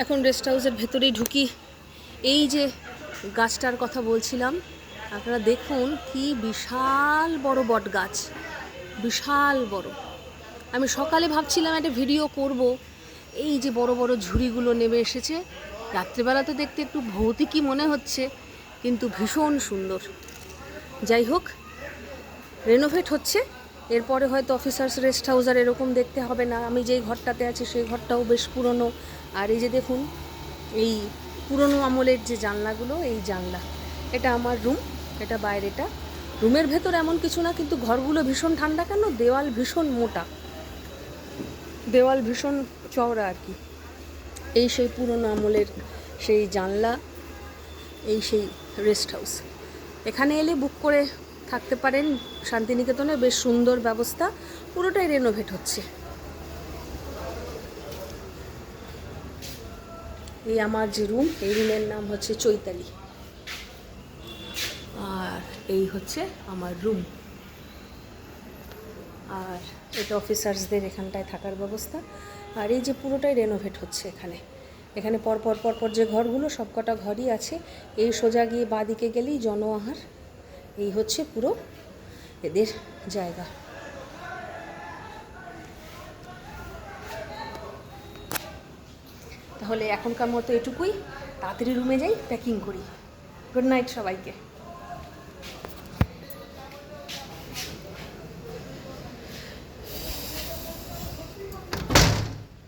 এখন রেস্ট হাউসের ভেতরেই ঢুকি। এই যে গাছটার কথা বলছিলাম, আপনারা দেখুন কি বিশাল বড় বট গাছ বিশাল বড়। আমি সকালে ভাবছিলাম একটা ভিডিও করব। এই যে বড় বড় ঝুড়িগুলো নেমে এসেছে, রাত্রেবেলা তো দেখতে একটু ভৌতিকই মনে হচ্ছে, কিন্তু ভীষণ সুন্দর। যাই হোক রেনোভেট হচ্ছে। এরপরে হয়তো অফিসার্স রেস্ট হাউস আর এরকম দেখতে হবে না। আমি যেই ঘরটাতে আছি সেই ঘরটাও বেশ পুরনো। আর এই যে দেখুন, এই পুরনো আমলের যে জানলাগুলো, এই জানলা, এটা আমার রুম, এটা বাইরেটা। রুমের ভেতর এমন কিছু না, কিন্তু ঘরগুলো ভীষণ ঠান্ডা কেন? দেওয়াল ভীষণ মোটা। দেওয়াল ভীষণ চওড়া আর কি। এই সেই পুরনো আমলের সেই জানলা, এই সেই রেস্ট হাউস। এখানে এলে বুক করে থাকতে পারেন। শান্তিনিকেতনে বেশ সুন্দর ব্যবস্থা, পুরোটাই রেনোভেট হচ্ছে। এই আমার যে রুম এই রুমের নাম হচ্ছে চৈতালি। আর এই হচ্ছে আমার রুম আর এটা অফিসার্সদের এখানটায় থাকার ব্যবস্থা। আর এই যে পুরোটাই রেনোভেট হচ্ছে এখানে। এখানে পরপর পরপর যে ঘরগুলো, সবকটা ঘরই আছে। এই সোজা গিয়ে বাঁদিকে গেলেই জনআহার। এই হচ্ছে পুরো এদের জায়গা। তাহলে এখনকার মতো এটুকুই। তাড়াতাড়ি রুমে যাই প্যাকিং করি। গুড নাইট সবাইকে।